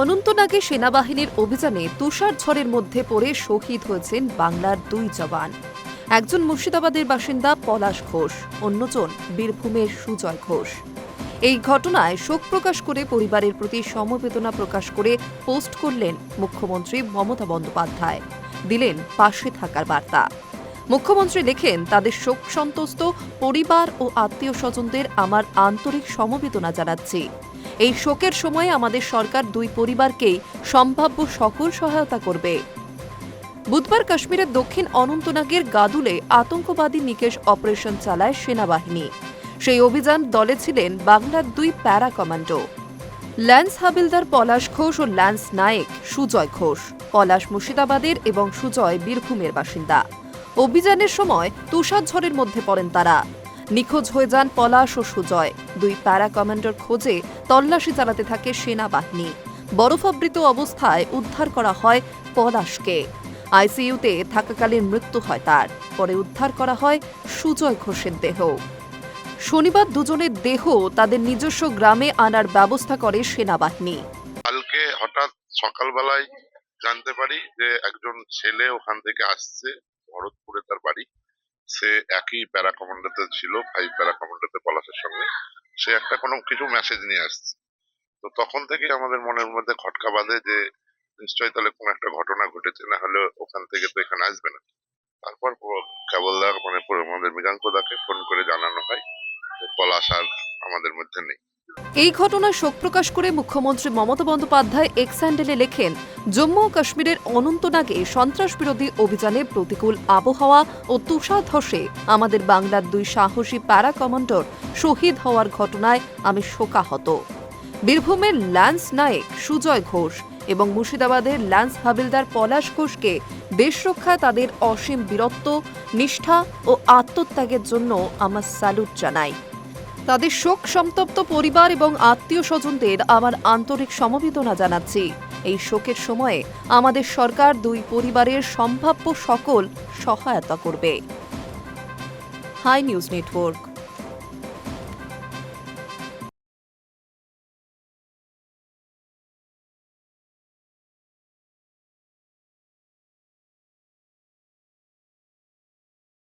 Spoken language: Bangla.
অনন্তনাগে সেনাবাহিনীর অভিযানে তুষার ঝড়ের মধ্যে পড়ে শহীদ হয়েছেন বাংলার দুই জওয়ান। একজন মুর্শিদাবাদের বাসিন্দা পলাশ ঘোষ, অন্যজন বীরভূমের সুজয় ঘোষ। এই ঘটনায় শোক প্রকাশ করে পরিবারের প্রতি সমবেদনা প্রকাশ করে পোস্ট করলেন মুখ্যমন্ত্রী মমতা বন্দ্যোপাধ্যায়। দিলেন পাশে থাকার বার্তা। মুখ্যমন্ত্রী লেখেন, তাদের শোক সন্তস্ত পরিবার ও আত্মীয় স্বজনদের আমার আন্তরিক সমবেদনা জানাচ্ছি। এই শোকের সময় আমাদের সরকার দুই পরিবারকেই সম্ভাব্য সকল সহায়তা করবে। বুধবার কাশ্মীরের দক্ষিণ অনন্তনাগের গাদুলে আতঙ্কবাদী নিকেশ অপারেশন চালায় সেনাবাহিনী। সেই অভিযান দলে ছিলেন বাংলার দুই para commando. Lance havildar Palash Ghosh ও ল্যান্স নায়েক সুজয় ঘোষ, পলাশ মুর্শিদাবাদের এবং সুজয় বীরভূমের বাসিন্দা। অভিযানের সময় তুষার ঝড়ের মধ্যে পড়েন তারা। নিখোঁজ হয়ে যান পলাশ ও সুজয়। দুই প্যারা কমান্ডার খোঁজে তল্লাশি চালাতে থাকে সেনাবাহিনী বরফাবৃত অবস্থায় উদ্ধার করা হয় পলাশকে। আইসিইউতে থাকাকালীন মৃত্যু হয় তার। পরে উদ্ধার করা হয় সুজয় ঘোষের দেহ। শনিবার দুজনের দেহ তাদের নিজস্ব গ্রামে আনার ব্যবস্থা করে সেনাবাহিনী কালকে হঠাৎ সকালবেলায় জানতে পারি যে একজন ছেলে ওখান থেকে আসছে। সে একই প্যারা কমান্ডারতে ছিল ফাইভ প্যারা কমান্ডারতে পলাশের সঙ্গে। সে একটা কোনো কিছু মেসেজ নিয়ে আসছে। তো তখন থেকে আমাদের মনের মধ্যে খটকা বাঁধে যে, নিশ্চয়ই তাহলে কোনো একটা ঘটনা ঘটেছে, না হলে ওখান থেকে তো এখানে আসবে না। তারপর কেবলদা মানে আমাদের মৃগাঙ্কদাকে ফোন করে জানানো হয় পলাশ আর আমাদের মধ্যে নেই। এই ঘটনায় শোক প্রকাশ করে মুখ্যমন্ত্রী মমতা বন্দ্যোপাধ্যায় এক্স হ্যান্ডেলে লেখেন, জম্মু ও কাশ্মীরের অনন্তনাগে সন্ত্রাস বিরোধী অভিযানে প্রতিকূল আবহাওয়া ও তুষার ধসে আমাদের বাংলার দুই সাহসী প্যারা কমান্ডার শহীদ হওয়ার ঘটনায় আমি শোকাহত। বীরভূমের ল্যান্স নায়েক সুজয় ঘোষ এবং মুর্শিদাবাদের ল্যান্স হাবিলদার পলাশ ঘোষকে দেশ রক্ষায় তাদের অসীম বীরত্ব, নিষ্ঠা ও আত্মত্যাগের জন্য আমার স্যালুট জানাই। তাদের শোক সন্তপ্ত পরিবার এবং আত্মীয় স্বজনদের আমার আন্তরিক সমবেদনা জানাচ্ছি। এই শোকের সময়ে আমাদের সরকার দুই পরিবারের সম্ভাব্য সকল সহায়তা করবে। High news network.